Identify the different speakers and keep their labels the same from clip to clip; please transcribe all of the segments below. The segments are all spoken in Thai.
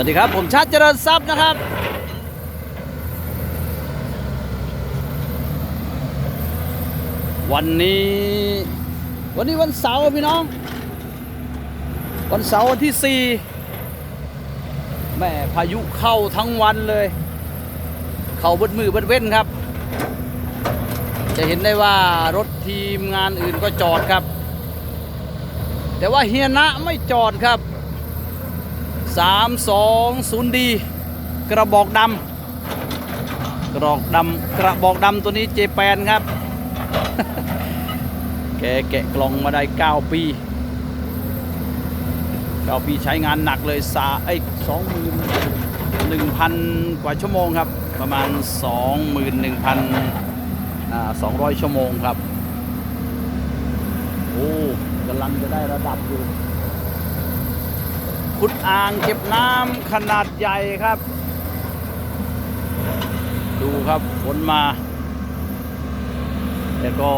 Speaker 1: วัสดีครับ ผมชาติเจริญทรัพย์นะครับ วันนี้ วันนี้วันเสาร์พี่น้อง วันเสาร์วันที่ 4 แม่พายุเข้าทั้งวันเลย เข้าเบิดมือเบิดเว้นครับ จะเห็นได้ว่ารถทีมงานอื่นก็จอดครับ แต่ว่าเฮียนะไม่จอดครับ 320ดีกระบอกดำกระบอกดำกระบอกดำตัวนี้เจแปนครับ แกแกะกล่องมาได้ 9 ปี9ปีใช้งานหนักเลยสาไอ้สองหมื่นหนึ่งพันกว่าชั่วโมงครับ ประมาณ 21,000อ่า200 ชั่วโมงครับ โอ้กำลังจะได้ระดับอยู่ ขุดอ่างเก็บน้ำขนาดใหญ่ครับ ดูครับฝนมา แต่ก็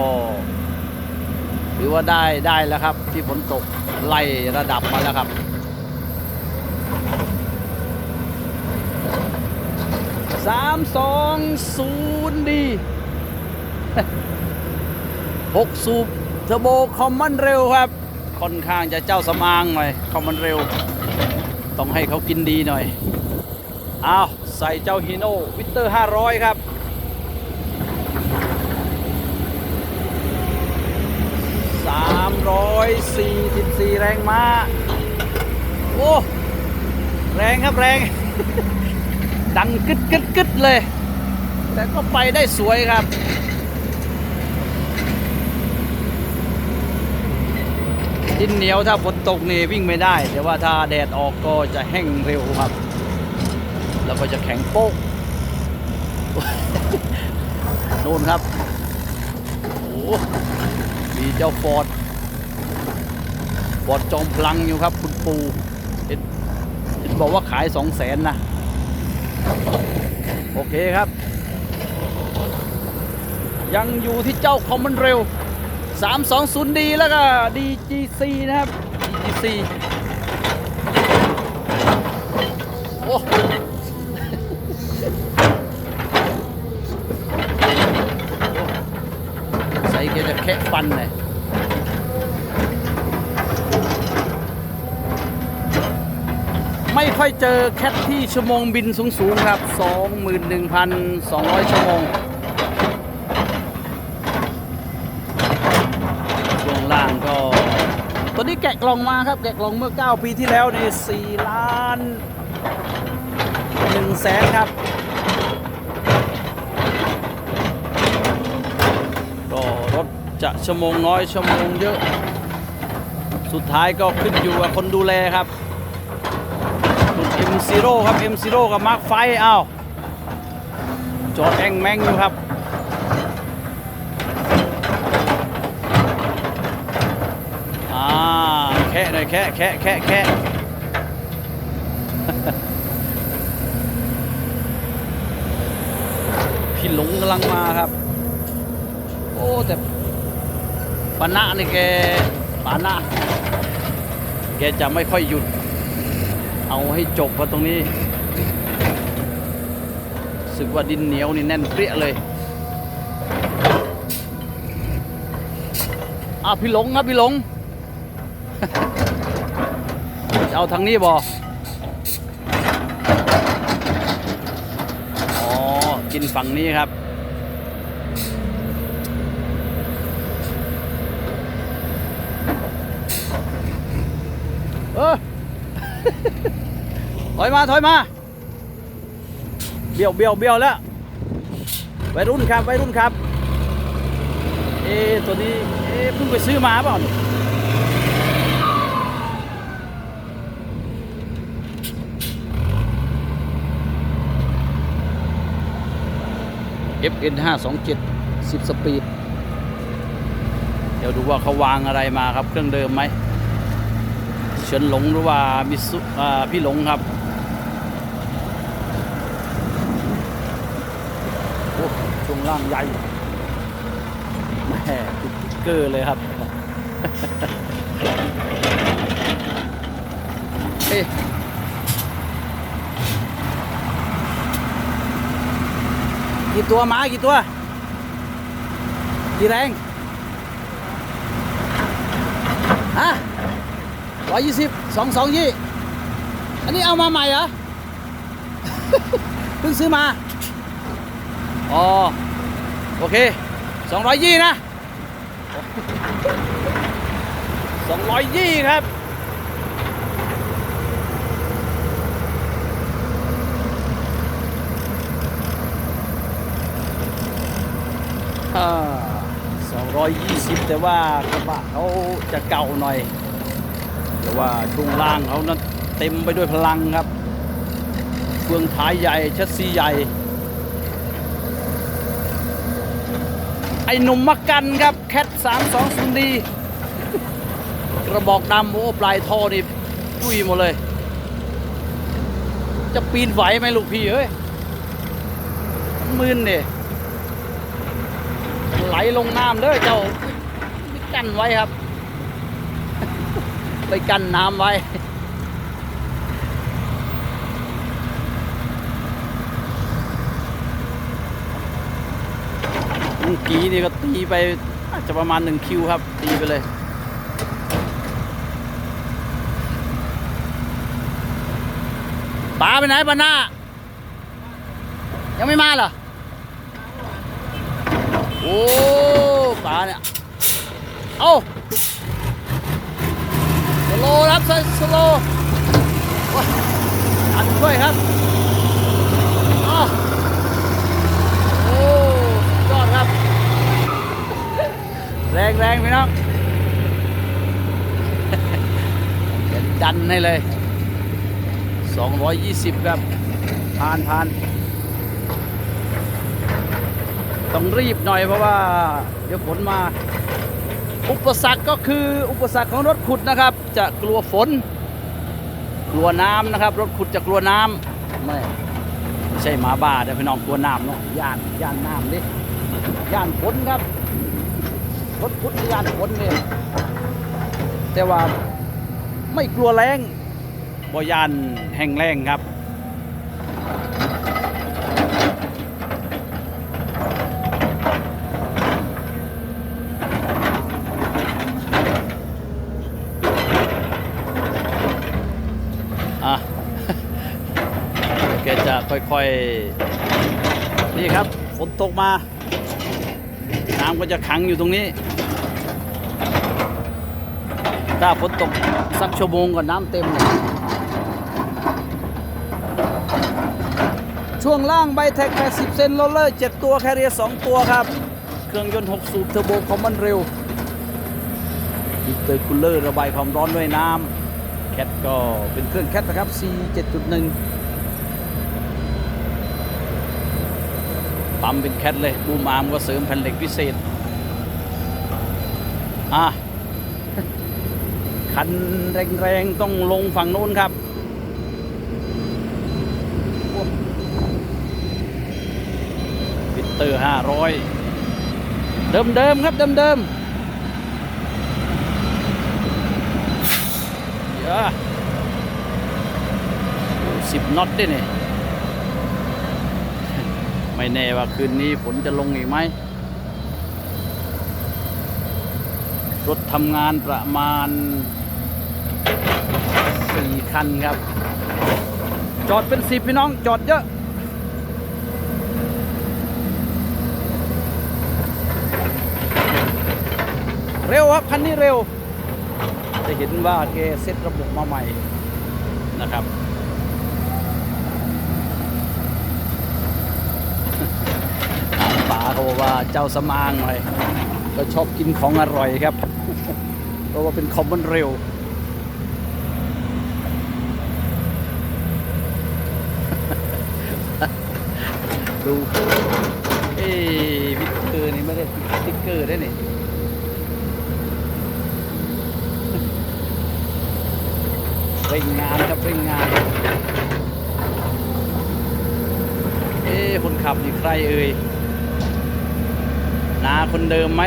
Speaker 1: ถือว่าได้ได้แล้วครับ ที่ฝนตกไล่ระดับมาแล้วครับสามสองศูนย์ดีหกสูบเทอร์โบคอมมันเร็วครับ ค่อนข้างจะเจ้าสำอางหน่อยคอมมันเร็ว ต้องให้เขากินดีหน่อยอ้าวใส่เจ้าฮีโน่วิเตอร์ 500 ครับ 344 แรงม้า โอ้ แรงครับแรง ดังกึดกึดกึดเลย แต่ก็ไปได้สวยครับ ดินเหนียวถ้าฝนตกนี่วิ่งไม่ได้ แต่ว่าถ้าแดดออกก็จะแห้งเร็วครับ แล้วก็จะแข็งโป๊กโน่นครับโอ้มีเจ้าฟอร์ดฟอร์ดจอมพลังอยู่ครับ คุณปูเห็นเห็นบอกว่าขายสองแสนนะ โอเคครับ ยังอยู่ที่เจ้าคอมมันเร็ว 320ดีแล้วก็ DGC นะครับ DGC โอ้ใส่แกจะแคะฟันเลยไม่ค่อยเจอแคทที่ชั่วโมงบินสูง ๆ ครับ 21,200 ชั่วโมง ช่วงล่างก็ ตัว นี้แกะกล่องมาครับ แกะกล่องเมื่อ 9 ปีที่แล้วใน4ล้าน1แสนครับ ก็รถจะชั่วโมงน้อยชั่วโมงเยอะ สุดท้ายก็ขึ้นอยู่กับคนดูแลครับรุ่น M0 ครับ M0 กับมาร์คไฟอ้าวจอดแองแมงอยู่ครับ อ่า แค่หน่อยแค่แค่แค่แค่พี่หลงกำลังมาครับ โอ้แต่ปานะนี่แกปานะแกจะไม่ค่อยหยุด เอาให้จบว่าตรงนี้สึกว่าดินเหนียวนี่แน่นเปรี้ยเลยอ่าพี่หลงครับพี่หลง เอาทางนี้บออ๋อ กินฝั่งนี้ครับ เออ ถอยมา ถอยมา เบี้ยวเบี้ยวเบี้ยวแล้วไปรุ่นครับไปรุ่นครับ เอ๊ตัวนี้ เอ๊ะเพิ่งไปซื้อมาเปล่าเนี่ย FN 527 10 สปีด เดี๋ยวดูว่าเขาวางอะไรมาครับ เครื่องเดิมไหมเฉินหลงหรือว่ามิสุพี่หลงครับโอ้ช่วงล่างใหญ่แม่ติดติ๊กเกอร์เลยครับ เอ๊ะ กี่ตัวม้ากี่ตัว กี่แรงฮะร้อยยี่สิบสองสองยี่อันนี้เอามาใหม่เหรอ เพิ่งซื้อมา อ๋อ โอเคสองร้อยยี่นะสองร้อยยี่ครับ สองร้อยยี่สิบแต่ว่ากระบะเขาจะเก่าหน่อย แต่ว่าช่วงล่างเขานั้นเต็มไปด้วยพลังครับเฟืองท้ายใหญ่ชัดซีใหญ่ ไอ้หนุ่มมักกันครับ แคทสามสองศูนดีกระบอกดำโอ้ปลายท่อนี่ดุยหมดเลย จะปีนไหวไหมลูกพี่เอ้ยมืนเนี่ย ลลงน้ำเด้อเจ้าไปกันไว้ครับ ไปกันน้ำไว้เมื่อกี้นี่ก็ตีไปอาจจะประมาณหนึ่งคิวครับ ตีไปเลยป๋าไปไหนปาน้า ยังไม่มาเหรอ อ้ปลาเนี่ย เอาสโลครับสโลว์โอ้ยอันช่วยครับโอ้ยอดครับ แรงแรงพี่น้องดันให้เลย 220 ครับ ผ่านผ่าน ต้องรีบหน่อยเพราะว่า เดี๋ยวฝนมา อุปสรรคก็คืออุปสรรคของรถขุดนะครับ จะกลัวฝน กลัวน้ำนะครับ รถขุดจะกลัวน้ำไม่ไม่ใช่หมาบ้าแต่พี่น้องกลัวน้ำเนาะย่านย่านน้ำดิย่านฝนครับรถขุดย่านฝนเนี่ยแต่ว่าไม่กลัวแรงบ่ยานแห้งแรงครับ อะ แกจะ ค่อย นี่ครับฝนตกมา น้ำก็จะขังอยู่ตรงนี้ ถ้าฝนตกสักชั่วโมงก็น้ำเต็มเลยช่วงล่างใบแท็ก80 เซนโรลเลอร์ 7 ตัว แคเรียร์2ตัวครับ เครื่องยนต์ 6 สูบเทอร์โบคอมมอนเร็วอินเตอร์คูลเลอร์ ระบายความร้อนด้วยน้ำแคทก็เป็นเครื่องแคทนะครับ C 7.1 ปั๊มเป็นแคทเลยบูมอาร์มก็เสริมแผ่นเหล็กพิเศษ อะ คันแรงๆ ต้องลงฝั่งโน้นครับฟิตเตอร์500เดิมๆครับเดิมๆเยอะสิบน็อตด้วยนี่ ไม่แน่ว่าคืนนี้ฝนจะลงอีกไหมรถทำงานประมาณสี่คันครับ จอดเป็นสิบพี่น้องจอดเยอะเร็วครับคันนี้เร็ว จะเห็นว่าแกเซ็ตระบบมาใหม่นะครับ ป๋าเขาบอกว่าเจ้าสมางหน่อยก็ชอบกินของอร่อยครับ เพราะว่าเป็นคอมมอนเร็วดูเอ้วิกเกอร์นี่ไม่ได้ติดสติ๊กเกอร์ได้นี่เร่งงานครับเร่งงาน เอ๊ะคนขับนี่ใครเอ่ย นาคนเดิมไหม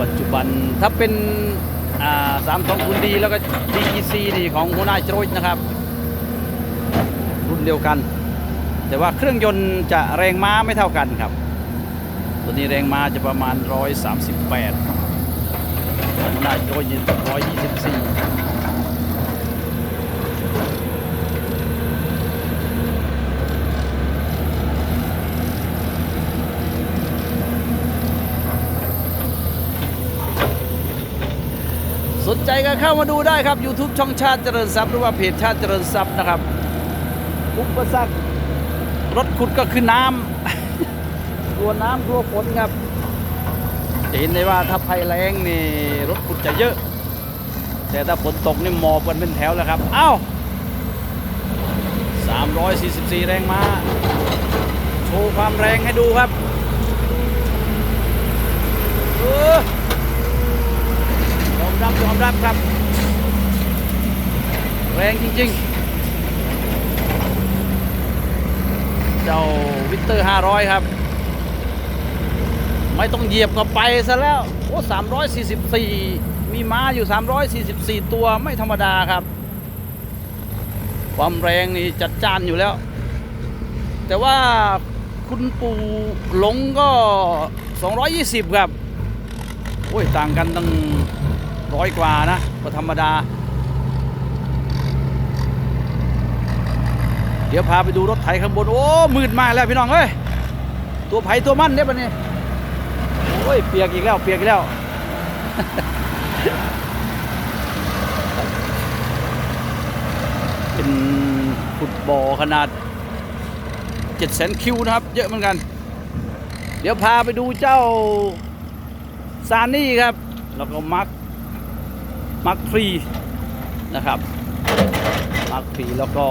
Speaker 1: ปัจจุบันถ้าเป็นสามสองคุณดีแล้วก็ DEC นี่ของหัวหน้าโจรยนะครับ รุ่นเดียวกัน แต่ว่าเครื่องยนต์จะแรงม้าไม่เท่ากันครับ ตัวนี้แรงม้าจะประมาณ 138ตัวนี้น่าจะ124 ใจก็เข้ามาดูได้ครับ YouTube ช่องชาติเจริญทรัพย์หรือว่าเพจชาติเจริญทรัพย์นะครับ อุปสรรครถขุดก็คือน้ำ กลัวน้ำกลัวฝนครับจะเห็นได้ว่าถ้าภัยแรงนี่รถขุดจะเยอะ แต่ถ้าฝนตกนี่หมอบกันเป็นแถวแล้วครับ เอ้า 344 แรงมาโชว์ความแรงให้ดูครับ เออ รับยอมรับครับ แรงจริงๆ เจ้าวิกเตอร์ 500 ครับ ไม่ต้องเหยียบก็ไปซะแล้ว โอ้ 344 มีม้าอยู่ 344 ตัวไม่ธรรมดาครับ ความแรงนี่จัดจ้านอยู่แล้ว แต่ว่าคุณปู่หลงก็ 220 ครับ โอ้ย ต่างกันตั้ง ร้อยกว่านะก็ธรรมดา เดี๋ยวพาไปดูรถไถข้างบน โอ้มืดมากแล้วพี่น้องเอ้ยตัวไผ่ตัวมั่นเนี่ยปะเนี่ยโอ้ยเปียกอีกแล้วเปียกอีกแล้วเป็นขุดบ่อขนาด7แสนคิวนะครับ เยอะเหมือนกัน เดี๋ยวพาไปดูเจ้าซานี่ครับ แล้วก็มัก มาร์คฟรีนะครับมาร์คฟรีแล้วก็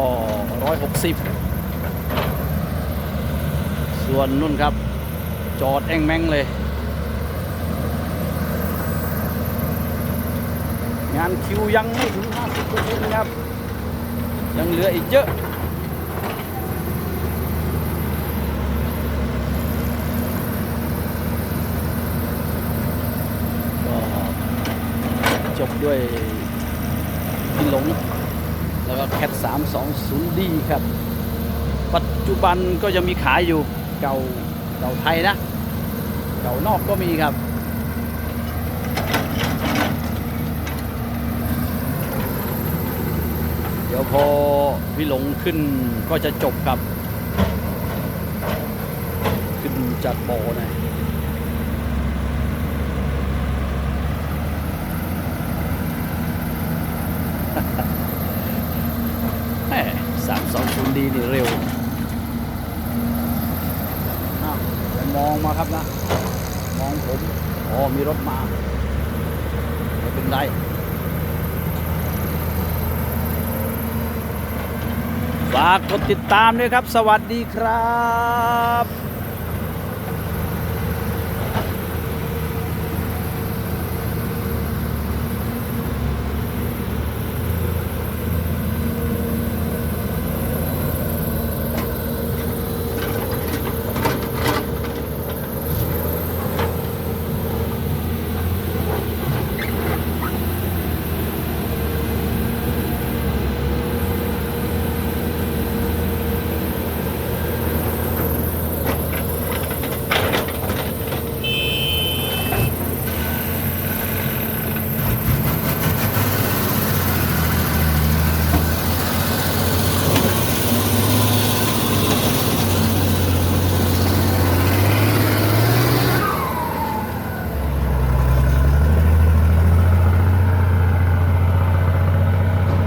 Speaker 1: 160 ส่วนนุ่นครับ จอดแองแมงเลย งานคิวยังไม่ถึง50%ครับ ยังเหลืออีกเยอะ ก็จบ ด้วยพี่หลง แล้วก็แคท320ดีครับ ปัจจุบันก็ยังมีขายอยู่เก่าเก่าไทยนะ เก่านอกก็มีครับเดี๋ยวพอพี่หลงขึ้นก็จะจบกับ ขึ้นจากบ่อนะ แหมสามสองศูนย์ดีนี่เร็วอ้าวอย่ามองมาครับนะ มองผม อ๋อ มีรถมา ไม่เป็นไร ฝากกดติดตามด้วยครับ สวัสดีครับ